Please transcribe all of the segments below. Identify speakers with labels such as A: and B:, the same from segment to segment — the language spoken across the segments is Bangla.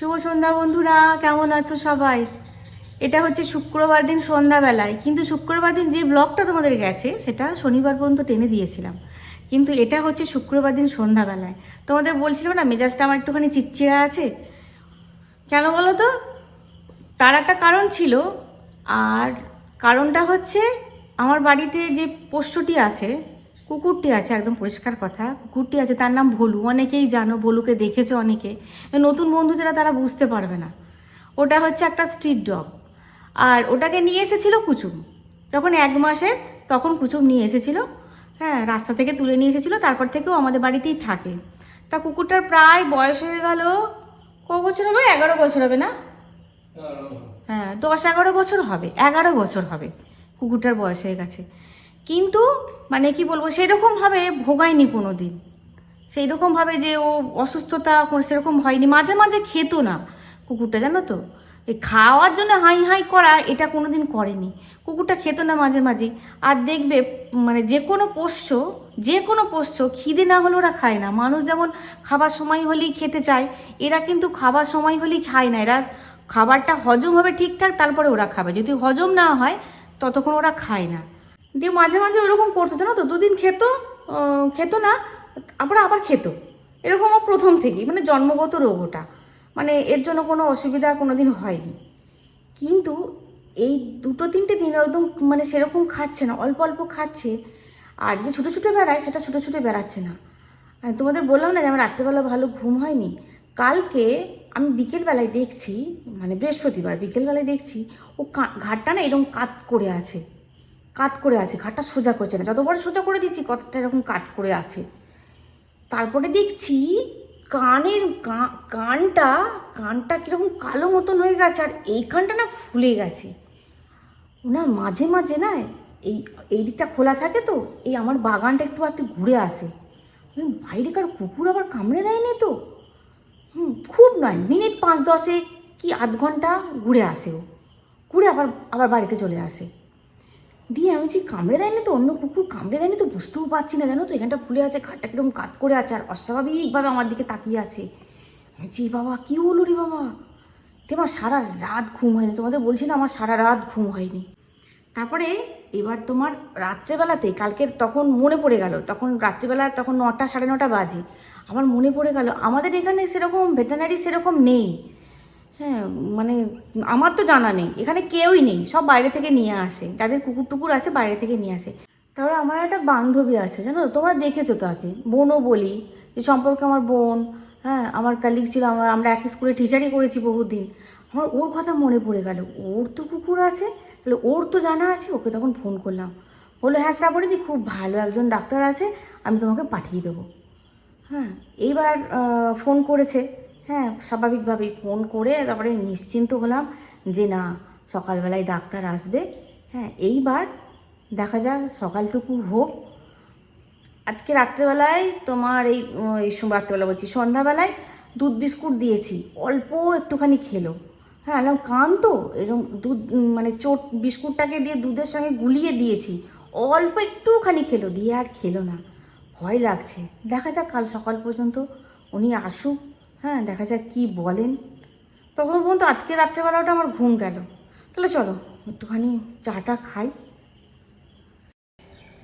A: শুভ সন্ধ্যা বন্ধুরা, কেমন আছো সবাই? এটা হচ্ছে শুক্রবার দিন সন্ধ্যাবেলায়, কিন্তু শুক্রবার দিন যে ব্লগটা তোমাদের গেছে, সেটা শনিবার পর্যন্ত টেনে দিয়েছিলাম। কিন্তু এটা হচ্ছে শুক্রবার দিন সন্ধ্যাবেলায়। তোমাদের বলছিলাম না, মেজাজটা আমার একটুখানি চিচ্চিরা আছে? কেন বলো তো? তার একটা কারণ ছিল, আর কারণটা হচ্ছে আমার বাড়িতে যে পোষ্যটি আছে কুকুরটি আছে, একদম পরিষ্কার কথা, কুকুরটি আছে, তার নাম ভলু, অনেকেই জানো, ভলুকে দেখেছ অনেকে। নতুন বন্ধু যারা তারা বুঝতে পারবে না। ওটা হচ্ছে একটা স্ট্রিট ডগ। আর ওটাকে নিয়ে এসেছিল কুচুম। যখন এক মাসের তখন কুচুম নিয়ে এসেছিল হ্যাঁ রাস্তা থেকে তুলে নিয়ে এসেছিল, তারপর থেকেও আমাদের বাড়িতেই থাকে। তা কুকুরটার প্রায় বয়স হয়ে গেল, ক বছর হবে, এগারো বছর হবে না? হ্যাঁ দশ এগারো বছর হবে, এগারো বছর হবে, কুকুরটার বয়স হয়ে গেছে। কিন্তু মানে কি বলব সেরকমভাবে ভোগায়নি কোনো দিন সেই রকমভাবে যে ও অসুস্থতা সেরকম হয়নি। মাঝে মাঝে খেতো না কুকুরটা, জানো তো? এই খাওয়ার জন্য হাই হাই করা, এটা কোনো দিন করেনি। কুকুরটা খেত না মাঝে মাঝে। আর দেখবে মানে যে কোনো পোষ্য, যে কোনো পোষ্য, খিদে না হলে ওরা খায় না। মানুষ যেমন খাবার সময় হলেই খেতে চায়, এরা কিন্তু খাবার সময় হলেই খায় না। এরা খাবারটা হজম হবে ঠিকঠাক, তারপরে ওরা খাবে। যদি হজম না হয়, ততক্ষণ ওরা খায় না। দিয়ে মাঝে মাঝে ওরকম করতো, জানো তো? দুদিন খেতো খেতো না আবার আবার খেত। এরকম প্রথম থেকেই মানে জন্মগত রোগ ওটা। মানে এর জন্য কোনো অসুবিধা কোনো দিন হয়নি। কিন্তু এই দুটো তিনটে দিন একদম মানে সেরকম খাচ্ছে না, অল্প অল্প খাচ্ছে। আর যে ছোটো ছোটো বেড়ায়, সেটা ছোটো ছোটো বেড়াচ্ছে না। আর তোমাদের বললাম না যে আমার রাত্রেবেলা ভালো ঘুম হয়নি? কালকে আমি বিকেলবেলায় দেখছি মানে বৃহস্পতিবার বিকেলবেলায় দেখছি, ও ঘাটটা না এরকম কাত করে আছে। কাত করে আছে, ঘাটটা সোজা করছে না। যতবার সোজা করে দিচ্ছি কতটা এরকম কাট করে আছে। তারপরে দেখছি কানের কানটা কানটা কীরকম কালো মতন হয়ে গেছে, আর এই কানটা না ফুলে গেছে। না মাঝে মাঝে না এই এই দিকটা খোলা থাকে তো, এই আমার বাগানটা একটু একটু ঘুরে আসে। বাইরেকার কুকুর আবার কামড়ে দেয়নি তো? হুম, খুব নয়, মিনিট পাঁচ দশে কি আধ ঘণ্টা ঘুরে আসে ও। ঘুরে আবার আবার বাড়িতে চলে আসে। দিয়ে আমি যে কামড়ে দেয়নি তো, অন্য কুকুর কামড়ে দেয়নি তো, বুঝতেও পারছি না জানো তো, এখানটা ফুলে আছে ঘাটটা কীরকম কাত করে আছে, আর অস্বাভাবিকভাবে আমার দিকে তাকিয়ে আছে। জি বাবা, কী হলো রে বাবা? আমার সারা রাত ঘুম হয়নি, তোমাদের বলছি না আমার সারা রাত ঘুম হয়নি। তারপরে এবার তোমার রাত্রেবেলাতে কালকে তখন মনে পড়ে গেল, তখন রাত্রিবেলা তখন নটা, সাড়ে নটা বাজে, আমার মনে পড়ে গেল, আমাদের এখানে সেরকম, ভেটেনারি সেরকম নেই। হ্যাঁ মানে আমার তো জানা নেই। এখানে কেউই নেই। সব বাইরে থেকে নিয়ে আসে। যাদের কুকুর টুকুর আছে, বাইরে থেকে নিয়ে আসে। তারপরে আমার একটা বান্ধবী আছে, জানো? তোমরা দেখেছ তো আগে? বোনও বলি, যে সম্পর্কে আমার বোন হ্যাঁ আমার কালিগ ছিল, আমার, আমরা একই স্কুলে টিচারই করেছি বহুদিন। আমার ওর কথা মনে পড়ে গেল। ওর তো কুকুর আছে, তাহলে ওর তো জানা আছে, ওকে তখন ফোন করলাম। বলল হ্যাঁ শ্রাবণীদি, খুব ভালো একজন ডাক্তার আছে, আমি তোমাকে পাঠিয়ে দেবো। হ্যাঁ এইবার ফোন করেছে। হ্যাঁ স্বাভাবিকভাবেই ফোন করে তারপরে নিশ্চিন্ত হলাম যে না, সকালবেলায় ডাক্তার আসবে। হ্যাঁ এইবার দেখা যাক, সকালটুকু হোক। আজকে রাত্রেবেলায় তোমার এই এই সময় রাত্রেবেলা বলছি, সন্ধ্যাবেলায় দুধ বিস্কুট দিয়েছি, অল্প একটুখানি খেলো। হ্যাঁ এরকম কান তো এরকম দুধ মানে চোট বিস্কুটটাকে দিয়ে দুধের সঙ্গে গুলিয়ে দিয়েছি, অল্প একটুখানি খেলো, দিয়ে আর খেলো না। ভয় লাগছে। দেখা যাক কাল সকাল পর্যন্ত উনি আসুক। হ্যাঁ দেখা যাক কি বলেন। তখন পর্যন্ত আজকে রাত্রেবেলাটা আমার ঘুম গেল। তাহলে চলো, একটুখানি চাটা খাই।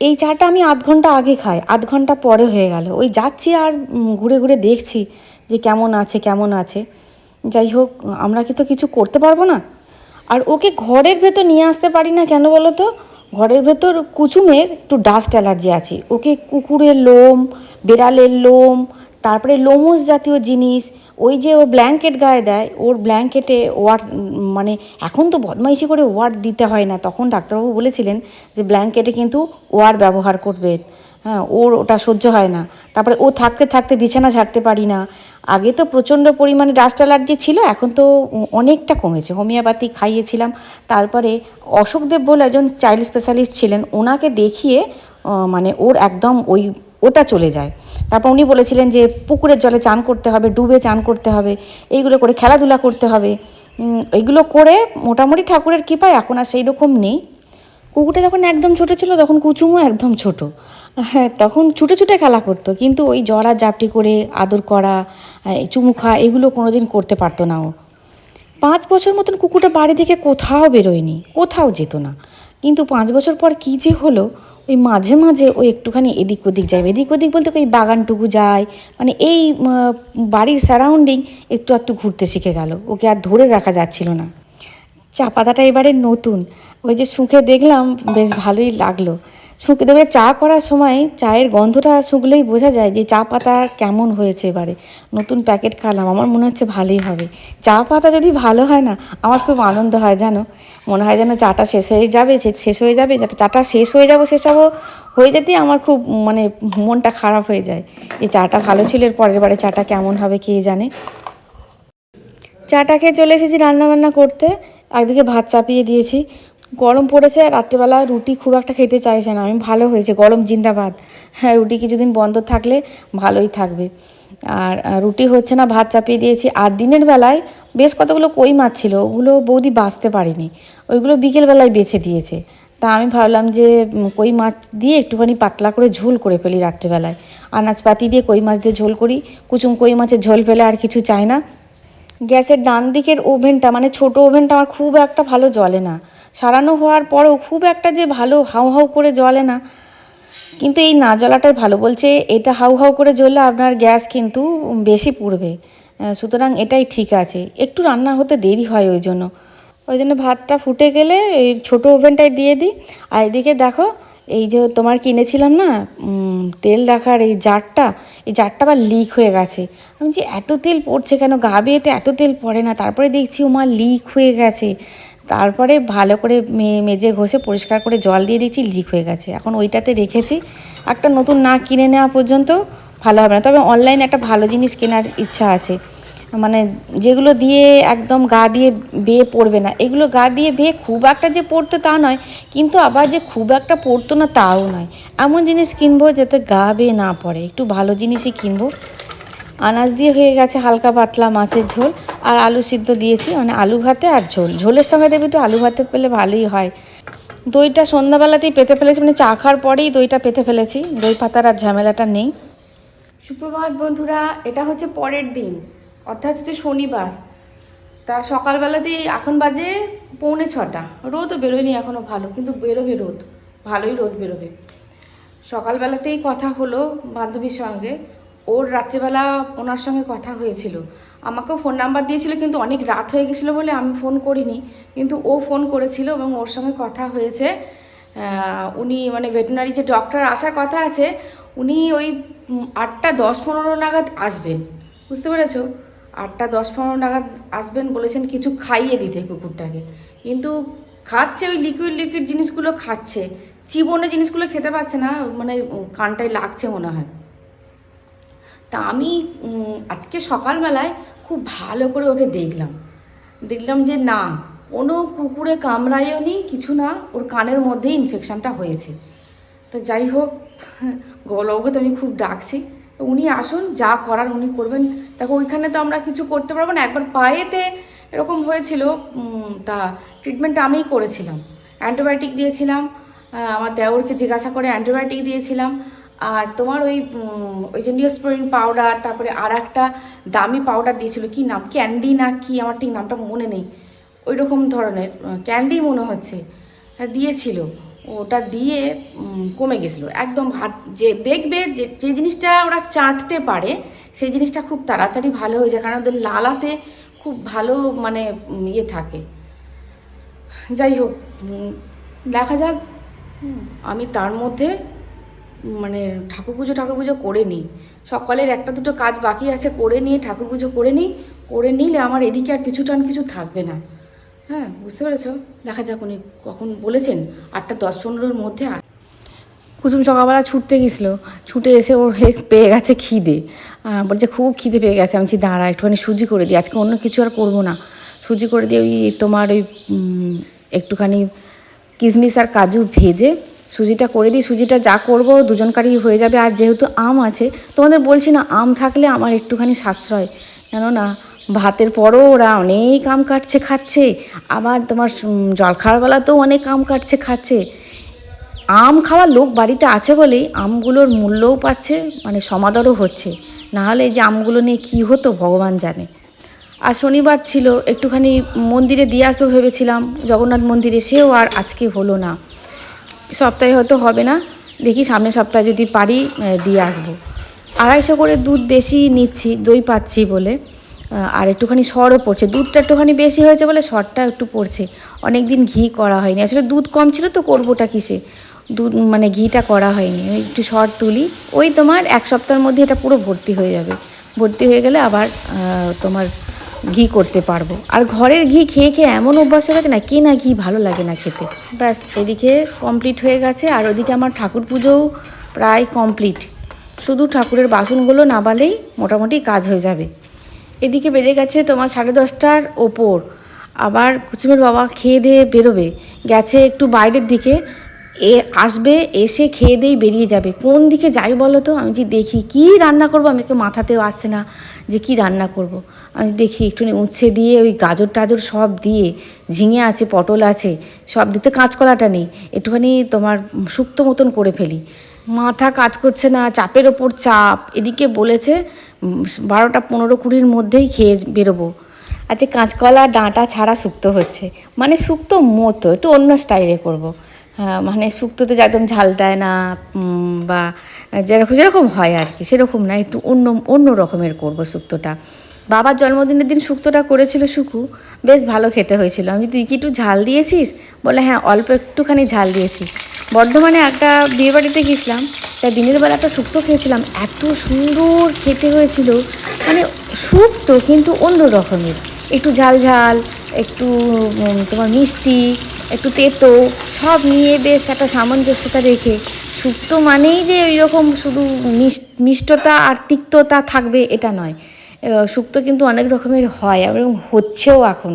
B: এই চাটা আমি আধ ঘণ্টা আগে খাই, আধ ঘণ্টা পরে হয়ে গেল। ওই যাচ্ছি আর ঘুরে ঘুরে দেখছি যে কেমন আছে কেমন আছে। যাই হোক, আমরা কি তো কিছু করতে পারব না? আর ওকে ঘরের ভেতর নিয়ে আসতে পারি না কেন বলো তো? ঘরের ভেতর কুচুমের একটু ডাস্ট অ্যালার্জি আছে। ওকে কুকুরের লোম, বেড়ালের লোম তারপরে লোমস জাতীয় জিনিস, ওই যে ও ব্ল্যাঙ্কেট গায়ে দেয়, ওর ব্ল্যাঙ্কেটে ওয়ার মানে এখন তো বদমাইশি করে ওয়ার দিতে হয় না। তখন ডাক্তারবাবু বলেছিলেন যে ব্ল্যাঙ্কেটে কিন্তু ওয়ার ব্যবহার করবেন হ্যাঁ ওর ওটা সহ্য হয় না। তারপরে ও থাকতে থাকতে বিছানা ছাড়তে পারি না। আগে তো প্রচণ্ড পরিমাণে ডাস্ট অ্যালার্জি ছিল, এখন তো অনেকটা কমেছে। হোমিওপ্যাথি খাইয়েছিলাম। তারপরে অশোকদেব বলে একজন চাইল্ড স্পেশালিস্ট ছিলেন, ওনাকে দেখিয়ে মানে ওর একদম ওই ওটা চলে যায়। তারপর উনি বলেছিলেন যে পুকুরের জলে চান করতে হবে ডুবে চান করতে হবে এইগুলো করে খেলাধুলা করতে হবে। উম, এইগুলো করে মোটামুটি ঠাকুরের কৃপায় এখন আর সেই রকম নেই। কুকুরটা যখন একদম ছোটো ছিল তখন কুচুমও একদম ছোট। হ্যাঁ তখন ছুটে ছুটে খেলা করতো কিন্তু ওই জড়া জাপটি করে আদর করা চুমু খাওয়া এগুলো কোনো দিন করতে পারতো না ও। পাঁচ বছর মতন কুকুরটা বাড়ি থেকে কোথাও বেরোয়নি কোথাও যেত না। কিন্তু পাঁচ বছর পর কী যে হলো ওই মাঝে মাঝে ওই একটুখানি এদিক ওদিক যায়। এদিক ওদিক বলতে ওই বাগানটুকু যায়। মানে এই বাড়ির সারাউন্ডিং একটু একটু ঘুরতে শিখে গেল। ওকে আর ধরে রাখা যাচ্ছিল না। চা পাতাটা এবারে নতুন। ওই যে শুঁকে দেখলাম, বেশ ভালোই লাগল। শুঁকে দেবে চা করার সময় চায়ের গন্ধটা শুকলেই বোঝা যায় যে চা পাতা কেমন হয়েছে এবারে। নতুন প্যাকেট খালাম, আমার মনে হচ্ছে ভালোই হবে। চা পাতা যদি ভালো হয় না, আমার খুব আনন্দ হয়, জানো? মনে হয় যেন চাটা শেষ হয়ে যাবে শেষ হয়ে যাবে যাতে চাটা শেষ হয়ে যাব, শেষ হব, হয়ে যেতেই আমার খুব মানে মনটা খারাপ হয়ে যায়। যে চাটা ভালো ছিল, এর পরের বারে চাটা কেমন হবে কে জানে। চাটা খেয়ে চলে এসেছি রান্নাবান্না করতে, একদিকে ভাত চাপিয়ে দিয়েছি। গরম পড়েছে, রাত্রেবেলা রুটি খুব একটা খেতে চাইছে না, আমি ভালো হয়েছে, গরম জিন্দাবাদ। হ্যাঁ রুটি কিছুদিন বন্ধ থাকলে ভালোই থাকবে। আর রুটি হচ্ছে না, ভাত চাপিয়ে দিয়েছি। আর দিনের বেলায় বেশ কতগুলো কই মাছ ছিল, ওগুলো বৌদি বাঁচতে পারিনি। ওইগুলো বিকেলবেলায় বেছে দিয়েছে। তা আমি ভাবলাম যে কই মাছ দিয়ে একটুখানি পাতলা করে ঝোল করে ফেলি রাত্রেবেলায়। আনাজপাতি দিয়ে কই মাছ দিয়ে ঝোল করি, কুচুম কই মাছের ঝোল ফেলে আর কিছু চাই না। গ্যাসের ডান দিকের ওভেনটা মানে ছোট ওভেনটা আমার খুব একটা ভালো জ্বলে না। সারানো হওয়ার পরেও খুব একটা যে ভালো হাউ হাউ করে জ্বলে না। কিন্তু এই না জ্বলাটাই ভালো, বলছে এটা হাউ হাউ করে জ্বললে আপনার গ্যাস কিন্তু বেশি পুড়বে। সুতরাং এটাই ঠিক আছে। একটু রান্না হতে দেরি হয় ওই জন্য। ওই জন্য ভাতটা ফুটে গেলে এই ছোটো ওভেনটায় দিয়ে দিই। আর এদিকে দেখো, এই যে তোমার কিনেছিলাম না তেল রাখার এই জারটা এই জারটা আবার লিক হয়ে গেছে। আমি যে এত তেল পড়ছে কেন? গা বেয়েতে এত তেল পড়ে না। তারপরে দেখছি ও মা লিক হয়ে গেছে। তারপরে ভালো করে মে- মেজে ঘষে পরিষ্কার করে জল দিয়ে দিচ্ছি লিক হয়ে গেছে। এখন ওইটাতে রেখেছি। একটা নতুন না কিনে নেওয়া পর্যন্ত ভালো হবে না। তবে অনলাইনে একটা ভালো জিনিস কেনার ইচ্ছা আছে। মানে যেগুলো দিয়ে একদম গা দিয়ে বেয়ে পড়বে না। এগুলো গা দিয়ে বেয়ে খুব একটা যে পড়তো তা নয়, কিন্তু আবার যে খুব একটা পড়তো না তাও নয়। এমন জিনিস কিনবো যাতে গা বেয়ে না পড়ে। একটু ভালো জিনিসই কিনবো। আনাজ দিয়ে হয়ে গেছে হালকা পাতলা মাছের ঝোল আর আলু সিদ্ধ দিয়েছি। মানে আলু ভাতে আর ঝোল। ঝোলের সঙ্গে দেখবি একটু আলু ভাতে পেলে ভালোই হয়। দইটা সন্ধ্যাবেলাতেই পেতে ফেলেছি। মানে চা খাওয়ার পরেই দইটা পেতে ফেলেছি। দই পাতার আর ঝামেলাটা নেই।
A: সুপ্রভাত বন্ধুরা, এটা হচ্ছে পরের দিন, অর্থাৎ হচ্ছে শনিবার। তা সকালবেলাতেই এখন বাজে পৌনে ছটা। রোদও বেরোয়নি এখনও ভালো, কিন্তু বেরোবে রোদ, ভালোই রোদ বেরোবে। সকালবেলাতেই কথা হলো বান্ধবীর সঙ্গে, ওর রাত্রেবেলা ওনার সঙ্গে কথা হয়েছিল। আমাকেও ফোন নাম্বার দিয়েছিল, কিন্তু অনেক রাত হয়ে গেছিল বলে আমি ফোন করিনি, কিন্তু ও ফোন করেছিল এবং ওর সঙ্গে কথা হয়েছে। উনি মানে ভেটেনারি যে ডক্টর আসার কথা আছে, উনি ওই আটটা দশ পনেরো নাগাদ আসবেন। বুঝতে পেরেছ? আটটা দশ পনেরো নাগাদ আসবেন বলেছেন কিছু খাইয়ে দিতে কুকুরটাকে। কিন্তু খাচ্ছে ওই লিকুইড লিকুইড জিনিসগুলো খাচ্ছে। চিবনে জিনিসগুলো খেতে পাচ্ছে না মানে কানটায় লাগছে মনে হয়। তা আমি আজকে সকালবেলায় খুব ভালো করে ওকে দেখলাম। দেখলাম যে না, কোনো কুকুরে কামড়ায়ও নি কিছু না, ওর কানের মধ্যেই ইনফেকশানটা হয়েছে। তো যাই হোক গৌরবকে তো আমি খুব ডাকছি। উনি আসুন যা করার উনি করবেন। দেখো ওইখানে তো আমরা কিছু করতে পারব না। একবার পায়েতে এরকম হয়েছিল তা ট্রিটমেন্টটা আমিই করেছিলাম। অ্যান্টিবায়োটিক দিয়েছিলাম আমার দেওরকে জিজ্ঞাসা করে অ্যান্টিবায়োটিক দিয়েছিলাম। আর তোমার ওই ওই যে নিউস্পোরিন পাউডার তারপরে আর একটা দামি পাউডার দিয়েছিল। কি নাম? ক্যান্ডি না কি? আমার ঠিক নামটা মনে নেই। ওই রকম ধরনের ক্যান্ডি মনে হচ্ছে। হ্যাঁ, দিয়েছিল। ওটা দিয়ে কমে গেছিল। একদম হাত যে দেখবে যে যে জিনিসটা ওরা চাটতে পারে সেই জিনিসটা খুব তাড়াতাড়ি ভালো হয়ে যায় কারণ ওদের লালাতে খুব ভালো মানে ইয়ে থাকে। যাই হোক দেখা যাক। আমি তার মধ্যে মানে ঠাকুর পুজো ঠাকুর পুজো করে নিই। সকালের একটা দুটো কাজ বাকি আছে করে নিয়ে ঠাকুর পুজো করে নিই। করে নিলে আমার এদিকে আর পিছুটান কিছু থাকবে না। হ্যাঁ বুঝতে পেরেছ? দেখা যাক উনি কখন বলেছেন। আটটা দশ পনেরোর মধ্যে
B: কুসুম সকালবেলা ছুটতে গেছিল। ছুটে এসে ওর পেয়ে গেছে খিদে। বলছে খুব খিদে পেয়ে গেছে। আমি দাঁড়া, একটুখানি সুজি করে দিই। আজকে অন্য কিছু আর করব না। সুজি করে দিয়ে ওই তোমার ওই একটুখানি কিশমিশ আর কাজু ভেজে সুজিটা করে দিই। সুজিটা যা করব দুজনকারই হয়ে যাবে। আর যেহেতু আম আছে, তোমাদের বলছি না, আম থাকলে আমার একটুখানি সাশ্রয়। কেননা ভাতের পরও ওরা অনেক আম কাটছে খাচ্ছে। আবার তোমার উম, জলখাবার বেলাতেও অনেক আম কাটছে খাচ্ছে। আম খাওয়ার লোক বাড়িতে আছে বলেই আমগুলোর মূল্যও পাচ্ছে মানে সমাদরও হচ্ছে। না হলে এই যে আমগুলো নিয়ে কী হতো ভগবান জানে। আর শনিবার ছিল একটুখানি মন্দিরে দিয়ে আসব ভেবেছিলাম। জগন্নাথ মন্দিরে সেও আর আজকে হলো না। সপ্তাহে হয়তো হবে না। দেখি সামনের সপ্তাহে যদি পারি দিয়ে আসব। আড়াইশো করে দুধ বেশি নিচ্ছি দই পাচ্ছি বলে। আর একটুখানি সরও পড়ছে। দুধটা একটুখানি বেশি হয়েছে বলে সরটা একটু পড়ছে। অনেক দিন ঘি করা হয়নি। আসলে দুধ কম ছিল তো করবোটা কিসে? দুধ মানে ঘিটা করা হয়নি। একটু সর তুলি। ওই তোমার এক সপ্তাহের মধ্যে এটা পুরো ভর্তি হয়ে যাবে। ভর্তি হয়ে গেলে আবার তোমার ঘি করতে পারব। আর ঘরের ঘি খেয়ে খেয়ে এমন অভ্যাস হয়ে গেছে না, কে না ঘি ভালো লাগে না খেতে। ব্যাস, এদিকে কমপ্লিট হয়ে গেছে। আর ওদিকে আমার ঠাকুর পুজোও প্রায় কমপ্লিট শুধু ঠাকুরের বাসনগুলো নাবালেই মোটামুটি কাজ হয়ে যাবে। এদিকে বেজে গেছে তোমার সাড়ে দশটার ওপর। আবার কুচুমের বাবা খেয়ে দিয়ে বেরোবে। গেছে একটু বাইরের দিকে। এ আসবে, এসে খেয়ে দিয়েই বেরিয়ে যাবে। কোন দিকে যাই বলো তো? আমি যে দেখি, কি রান্না করব? আমাকে মাথাতেও আসছে না যে কি রান্না করব। আমি দেখি একটুখানি উচ্ছে দিয়ে ওই গাজর টাজর সব দিয়ে, ঝিঙে আছে, পটল আছে, সব দিতে কাঁচকলাটা নেই। একটুখানি তোমার শুক্তো মতন করে ফেলি। মাথা কাজ করছে না, চাপের ওপর চাপ। এদিকে বলেছে বারোটা পনেরো কুড়ির মধ্যেই খেয়ে বেরোবো। আচ্ছা কাঁচকলা, ডাঁটা ছাড়া শুক্তো হচ্ছে। মানে শুক্তো মতো, একটু অন্য স্টাইলে করব। হ্যাঁ মানে শুক্তোতে একদম ঝাল দেয় না বা যেরকম যেরকম হয় আর কি, সেরকম না, একটু অন্য অন্য রকমের করব শুক্তোটা। বাবার জন্মদিনের দিন শুক্তোটা করেছিল শুকু, বেশ ভালো খেতে হয়েছিল। আমি তুই কি একটু ঝাল দিয়েছিস? বলে হ্যাঁ অল্প একটুখানি ঝাল দিয়েছি। বর্ধমানে একটা বিয়ে বাড়িতে গেছিলাম, তা দিনের বেলা একটা শুক্তো খেয়েছিলাম। এত সুন্দর খেতে হয়েছিল মানে শুক্তো কিন্তু অন্য রকমের। একটু ঝাল ঝাল, একটু তোমার মিষ্টি, একটু তেতো, সব নিয়ে বেশ একটা সামঞ্জস্যতা রেখে, শুক্তো মানেই যে ওই রকম শুধু মিষ্টতা আর তিক্ততা থাকবে, এটা নয়। শুক্তো কিন্তু অনেক রকমের হয়, এবং হচ্ছেও এখন।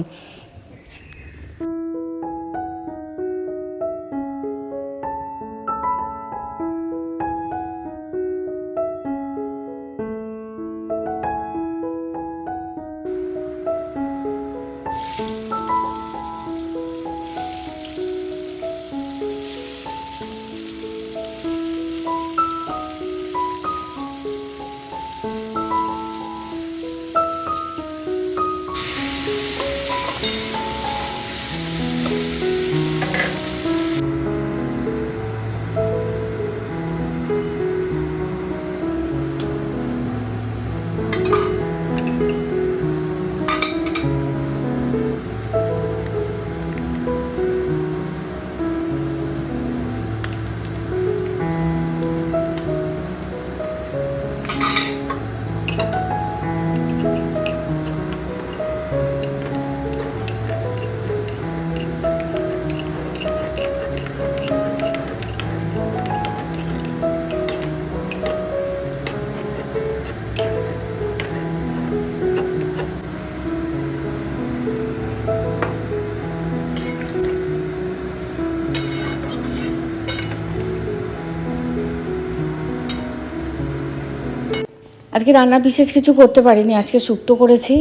B: আজকে রান্না বিশেষ কিছু করতে পারিনি, আজকে শুক্তো করেছি।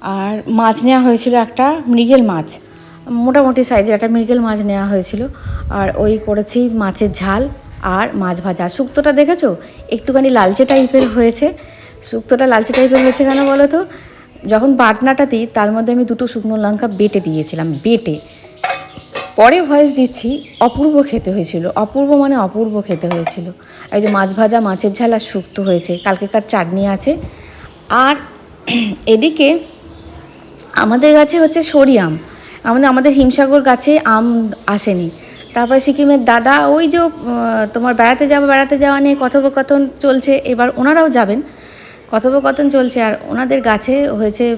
B: আর মাছ নেওয়া হয়েছিল একটা মৃগেল মাছ। মোটামুটি সাইজের একটা মৃগেল মাছ নেওয়া হয়েছিল। আর ওই করেছি মাছের ঝাল আর মাছ ভাজা। শুক্তোটা দেখেছ? একটুখানি লালচে টাইপের হয়েছে। শুক্তোটা লালচে টাইপের হয়েছে কেন বলো তো? যখন বাটনাটা দিই, তার মধ্যে আমি দুটো শুকনো লঙ্কা বেটে দিয়েছিলাম, বেটে। পরে ভয়েস দিচ্ছি, অপূর্ব খেতে হয়েছিল। অপূর্ব মানে অপূর্ব খেতে হয়েছিল। এই যে মাছ ভাজা, মাছের ঝাল আর শুক্তো হয়েছে। কালকেকার চাটনি আছে। আর এদিকে আমাদের গাছে হচ্ছে সরি আম। আমাদের আমাদের হিমসাগর গাছে আম আসেনি। তারপরে সিকিমের দাদা, ওই যে তোমার বেড়াতে যাওয়া বেড়াতে যাওয়া নিয়ে কথোপকথন চলছে। এবার ওনারাও যাবেন। কথোপকথন চলছে। আর ওনাদের গাছে হয়েছে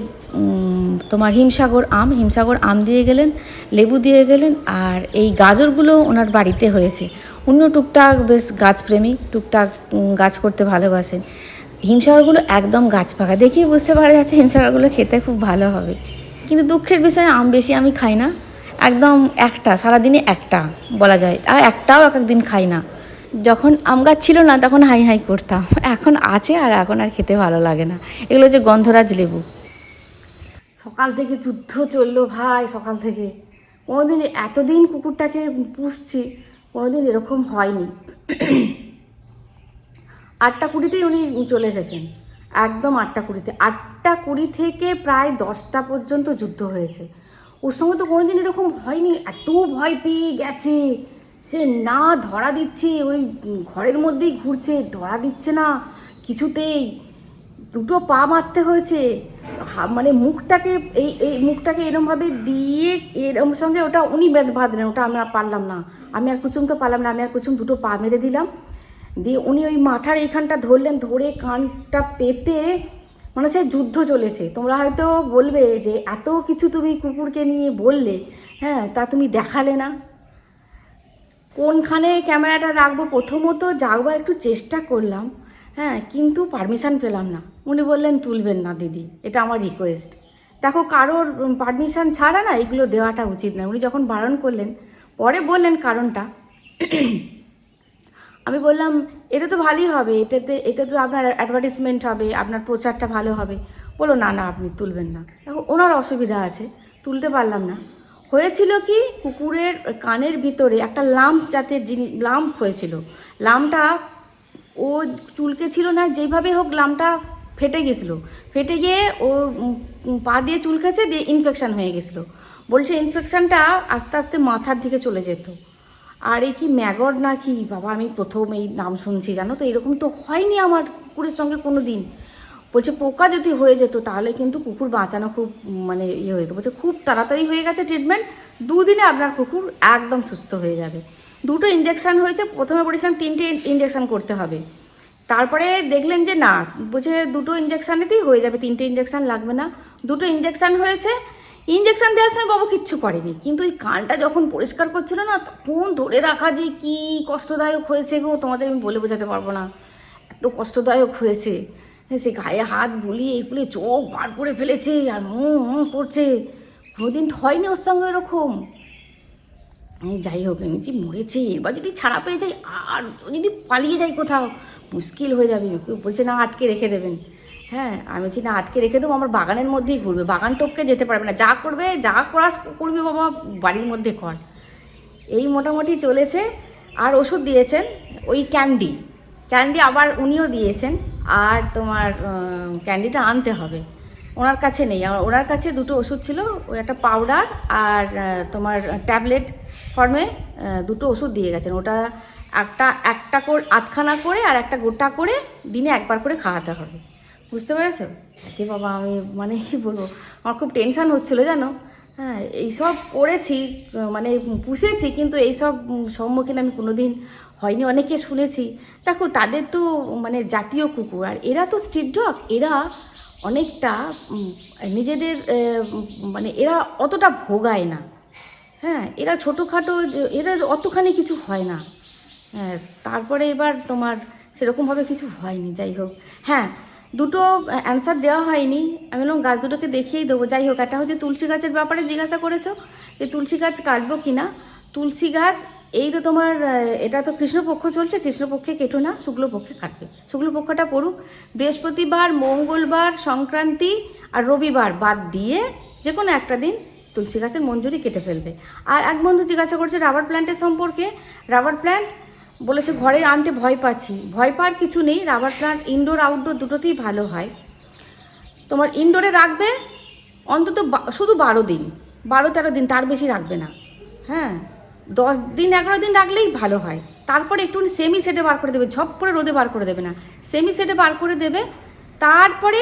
B: তোমার হিমসাগর আম হিমসাগর আম দিয়ে গেলেন, লেবু দিয়ে গেলেন, আর এই গাজরগুলো ওনার বাড়িতে হয়েছে। অন্য টুকটাক বেশ গাছপ্রেমী, টুকটাক গাছ করতে ভালোবাসেন। হিমসাগরগুলো একদম গাছ পাকা। দেখেই বুঝতে পারা যাচ্ছে হিমসাগরগুলো খেতে খুব ভালো হবে। কিন্তু দুঃখের বিষয়, আম বেশি আমি খাই না। একদম একটা, সারাদিনে একটা, বলা যায়। আর একটাও এক একদিন খাই না। যখন আম গাছ ছিল না, তখন হাই হাই করতাম। এখন আছে আর এখন আর খেতে ভালো লাগে না। এগুলো হচ্ছে গন্ধরাজ লেবু। সকাল থেকে যুদ্ধ চলল ভাই, সকাল থেকে। কোনোদিন এতদিন কুকুরটাকে পুষছি, কোনোদিন এরকম হয়নি। আটটা কুড়িতেই উনি চলে এসেছেন।
A: একদম আটটা কুড়িতে। আটটা কুড়ি থেকে প্রায় দশটা পর্যন্ত যুদ্ধ হয়েছে। ওর সঙ্গে তো কোনোদিন এরকম হয়নি। এত ভয় পেয়ে গেছে। সে না ধরা দিচ্ছে, ওই ঘরের মধ্যেই ঘুরছে, ধরা দিচ্ছে না। কিছুতেই দুটো পা মারতে হয়েছে। মানে মুখটাকে এই এই মুখটাকে এরমভাবে দিয়ে এরম সঙ্গে ওটা উনি বেঁধ- বাঁধলেন, ওটা আমি আর পারলাম না। আমি আর কুচুম তো পারলাম না, আমি আর কুচুম দুটো পা মেরে দিলাম। দিয়ে উনি ওই মাথার এইখানটা ধরলেন, ধরে কানটা পেতে মানে সে যুদ্ধ চলেছে। তোমরা হয়তো বলবে যে, এত কিছু তুমি কুকুরকে নিয়ে বললে হ্যাঁ তা তুমি দেখালে না। কোনখানে ক্যামেরাটা রাখব? প্রথমত যাওয়া একটু চেষ্টা করলাম। হ্যাঁ কিন্তু পারমিশন পেলাম না। উনি বললেন, তুলবেন না দিদি, এটা আমার রিকোয়েস্ট দেখো, কারোর পারমিশন ছাড়া না এগুলো দেওয়াটা উচিত নয়। উনি যখন বারণ করলেন, পরে বললেন কারণটা। আমি বললাম, এটা তো ভালোই হবে, এটাতে, এটা তো আপনার অ্যাডভার্টিসমেন্ট হবে, আপনার প্রচারটা ভালো হবে। বলো না না, আপনি তুলবেন না। দেখো, ওনার অসুবিধা আছে, তুলতে পারলাম না। হয়েছিল কি, কুকুরের কানের ভিতরে একটা লাম্প জাতের জিনিস, লাম্প হয়েছিল। লামটা ও চুলকে ছিল না যেইভাবে হোক লামটা ফেটে গেছিল। ফেটে গিয়ে ও পা দিয়ে চুলকেছে দিয়ে ইনফেকশান হয়ে গেছিল। বলছে ইনফেকশানটা আস্তে আস্তে মাথার দিকে চলে যেত। আর এই কি ম্যাগড না কি? বাবা, আমি প্রথম এই নাম শুনছি, জানো তো? এরকম তো হয়নি আমার কুকুরের সঙ্গে কোনো দিন বলছে, পোকা যদি হয়ে যেত, তাহলে কিন্তু কুকুর বাঁচানো খুব মানে ইয়ে হয়ে যেত। বলছে, খুব তাড়াতাড়ি হয়ে গেছে ট্রিটমেন্ট দুদিনে আপনার কুকুর একদম সুস্থ হয়ে যাবে। দুটো ইঞ্জেকশান হয়েছে, প্রথমে বলেছিলাম তিনটে ইঞ্জেকশান করতে হবে। তারপরে দেখলেন যে না, বলছে দুটো ইঞ্জেকশানেতেই হয়ে যাবে, তিনটে ইঞ্জেকশান লাগবে না। দুটো ইঞ্জেকশান হয়েছে ইঞ্জেকশান দেওয়ার সময় বাবু কিচ্ছু করেনি। কিন্তু ওই কানটা যখন পরিষ্কার করছিল না, তখন ধরে রাখা যে কি কষ্টদায়ক হয়েছে গো, তোমাদের আমি বলে বোঝাতে পারব না। এত কষ্টদায়ক হয়েছে। সে গায়ে হাত বুলিয়ে বুলিয়ে চোখ বার করে ফেলেছে আর মুঁ মুঁ করছে। কোনোদিন হয়নি ওর সঙ্গে এরকম। যাই হোক, আমি যে মরেছে, এবার যদি ছাড়া পেয়ে যাই, আর যদি পালিয়ে যাই কোথাও, মুশকিল হয়ে যাবে। কেউ বলছে, না, আটকে রেখে দেবেন। হ্যাঁ আমি বলছি, না, আটকে রেখে দেবো, আমার বাগানের মধ্যেই ঘুরবে, বাগান টপকে যেতে পারবে না। যা করবে, যা করাস করবি বাবা, বাড়ির মধ্যে কর। এই মোটামুটি চলেছে। আর ওষুধ দিয়েছেন, ওই ক্যান্ডি। ক্যান্ডি আবার উনিও দিয়েছেন, আর তোমার ক্যান্ডিটা আনতে হবে। ওনার কাছে নেই। ওনার কাছে দুটো ওষুধ ছিল, ওই একটা পাউডার আর তোমার ট্যাবলেট ফর্মে দুটো ওষুধ দিয়ে গেছেন। ওটা একটা একটা করে, আধখানা করে আর একটা গোটা করে দিনে একবার করে খাওয়াতে হবে। বুঝতে পেরেছ? একে বাবা, আমি মানে কি বলব, আমার খুব টেনশন হচ্ছিল, জানো? হ্যাঁ এইসব করেছি মানে পুষেছি, কিন্তু এইসব সম্মুখীন আমি কোনোদিন হয়নি। অনেকে শুনেছি, দেখো, তাদের তো মানে জাতীয় কুকুর, আর এরা তো স্ট্রিট ডগ এরা অনেকটা নিজেদের মানে এরা অতটা ভোগায় না। হ্যাঁ এরা ছোটোখাটো এরা অতখানি কিছু হয় না। হ্যাঁ তারপরে এবার তোমার সেরকমভাবে কিছু হয়নি, যাই হোক। হ্যাঁ দুটো অ্যান্সার দেওয়া হয়নি। আমি বললাম, গাছ দুটোকে দেখিয়েই দেবো। যাই হোক, একটা হচ্ছে তুলসী গাছের ব্যাপারে জিজ্ঞাসা করেছ যে তুলসী গাছ কাটবো কি না তুলসী গাছ, এই তো তোমার এটা তো কৃষ্ণপক্ষ চলছে, কৃষ্ণপক্ষে কেটো না, শুক্লপক্ষে কাটবে। শুক্লপক্ষটা পড়ুক। বৃহস্পতিবার, মঙ্গলবার, সংক্রান্তি আর রবিবার বাদ দিয়ে যে কোনো একটা দিন তুলসী গাছের মঞ্জুরি কেটে ফেলবে। আর এক বন্ধু জিজ্ঞাসা করছে রাবার প্ল্যান্টের সম্পর্কে? রাবার প্ল্যান্ট বলেছে ঘরে আনতে ভয় পাচ্ছি। ভয় পাওয়ার কিছু নেই। রাবার প্ল্যান্ট ইনডোর আউটডোর দুটোতেই ভালো হয়। তোমার ইনডোরে রাখবে অন্তত শুধু বারো দিন। বারো তেরো দিন, তার বেশি রাখবে না। হ্যাঁ দশ দিন, এগারো দিন রাখলেই ভালো হয়। তারপরে একটু সেমি সেটে বার করে দেবে, ঝপ করে রোদে বার করে দেবে না। সেমি সেটে বার করে দেবে, তারপরে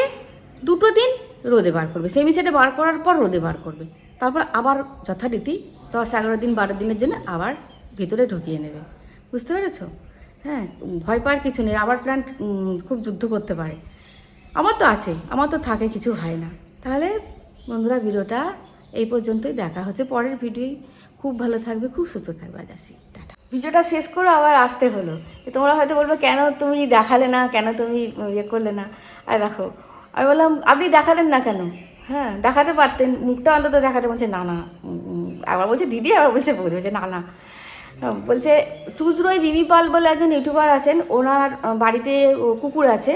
A: দুটো দিন রোদে বার করবে। সেমি সেটে বার করার পর রোদে বার করবে। তারপর আবার যথারীতি দশ এগারো দিন, বারো দিনের জন্য আবার ভিতরে ঢুকিয়ে নেবে। বুঝতে পেরেছ? হ্যাঁ ভয় পাওয়ার কিছু নেই, আবার প্ল্যান্ট খুব যুদ্ধ করতে পারে। আমার তো আছে, আমার তো থাকে, কিছু হয় না। তাহলে বন্ধুরা, ভিডিওটা এই পর্যন্তই। দেখা হচ্ছে পরের ভিডিওই। খুব ভালো থাকবে, খুব সুস্থ থাকবে, আজ আসি। টাটা। ভিডিওটা শেষ করে আবার আসতে হলো। তোমরা হয়তো বলবে, কেন তুমি দেখালে না? কেন তুমি ইয়ে করলে না? আর দেখো, আমি বললাম, আপনি দেখালেন না কেন? হ্যাঁ দেখাতে পারতেন মুখটা অন্তত দেখাতে বলছে, না না আবার বলছে, দিদি আবার বলছে, বৌদি বলছে, না না। বলছে চুজরোই রিমি পাল বলে একজন ইউটিউবার আছেন, ওনার বাড়িতে কুকুর আছে।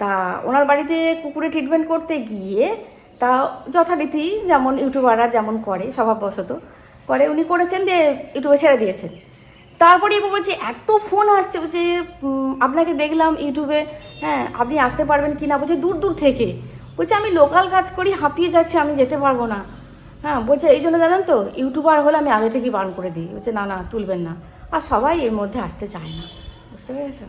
A: তা ওনার বাড়িতে কুকুরে ট্রিটমেন্ট করতে গিয়ে তা যথারীতি যেমন ইউটিউবাররা যেমন করে, স্বভাববশত করে, উনি করেছেন দিয়ে ইউটিউবে ছেড়ে দিয়েছেন। তারপরে এবার বলছে, এত ফোন আসছে। বলছে আপনাকে দেখলাম ইউটিউবে হ্যাঁ আপনি আসতে পারবেন কি না বলছে, দূর দূর থেকে। বলছে, আমি লোকাল কাজ করি, হাঁপিয়ে যাচ্ছে, আমি যেতে পারব না। হ্যাঁ বলছে, এই জন্য জানেন তো ইউটিউবার হলে আমি আগে থেকেই বারণ করে দিই। বলছে, না না, তুলবেন না। আর সবাই এর মধ্যে আসতে চায় না। বুঝতে পেরেছ